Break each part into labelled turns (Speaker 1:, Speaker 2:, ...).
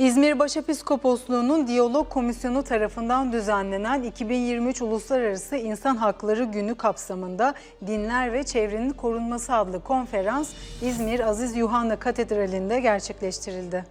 Speaker 1: İzmir Başepiskoposluğu'nun Diyalog Komisyonu tarafından düzenlenen 2023 Uluslararası İnsan Hakları Günü kapsamında Dinler ve Çevrenin Korunması adlı konferans İzmir Aziz Yuhanna Katedrali'nde gerçekleştirildi.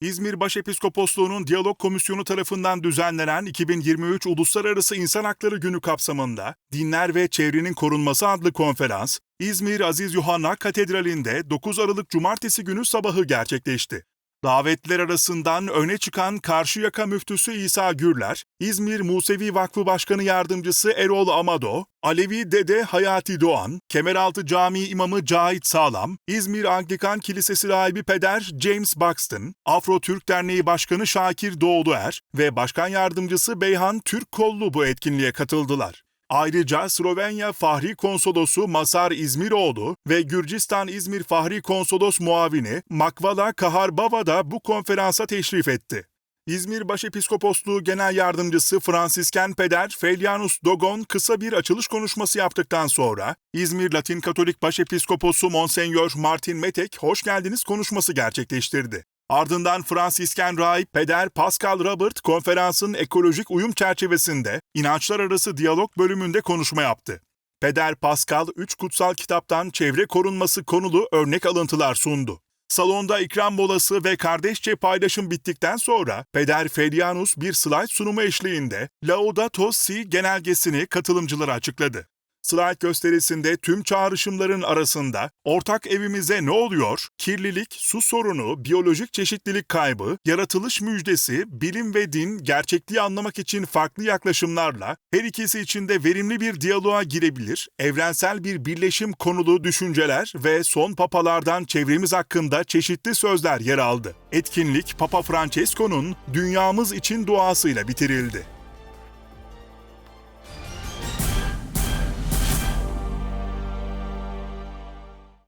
Speaker 2: İzmir Başepiskoposluğu'nun Diyalog Komisyonu tarafından düzenlenen 2023 Uluslararası İnsan Hakları Günü kapsamında Dinler ve Çevrenin Korunması adlı konferans, İzmir Aziz Yuhanna Katedrali'nde 9 Aralık Cumartesi günü sabahı gerçekleşti. Davetliler arasından öne çıkan Karşıyaka Müftüsü İsa Gürler, İzmir Musevi Vakfı Başkanı Yardımcısı Erol Amado, Alevi Dede Hayati Doğan, Kemeraltı Camii İmamı Cahit Sağlam, İzmir Anglikan Kilisesi rahibi Peder James Buxton, Afro Türk Derneği Başkanı Şakir Doğuluer ve Başkan Yardımcısı Beyhan Türk Kollu bu etkinliğe katıldılar. Ayrıca Slovenya Fahri Konsolosu Masar İzmiroğlu ve Gürcistan İzmir Fahri Konsolos Muavini Makvala Kaharbava da bu konferansa teşrif etti. İzmir Başepiskoposluğu Genel Yardımcısı Fransisken Peder Felianus Dogon kısa bir açılış konuşması yaptıktan sonra İzmir Latin Katolik Başepiskoposu Monsenyor Martin Metek hoş geldiniz konuşması gerçekleştirdi. Ardından Fransisken Rahip Peder Pascal Robert konferansın ekolojik uyum çerçevesinde inançlar arası diyalog bölümünde konuşma yaptı. Peder Pascal, üç kutsal kitaptan çevre korunması konulu örnek alıntılar sundu. Salonda ikram molası ve kardeşçe paylaşım bittikten sonra Peder Felianus bir slide sunumu eşliğinde Laudato Si genelgesini katılımcılara açıkladı. Slide gösterisinde tüm çağrışımların arasında ortak evimize ne oluyor, kirlilik, su sorunu, biyolojik çeşitlilik kaybı, yaratılış müjdesi, bilim ve din gerçekliği anlamak için farklı yaklaşımlarla her ikisi için de verimli bir diyaloğa girebilir, evrensel bir birleşim konulu düşünceler ve son papalardan çevremiz hakkında çeşitli sözler yer aldı. Etkinlik Papa Francesco'nun dünyamız için duasıyla bitirildi.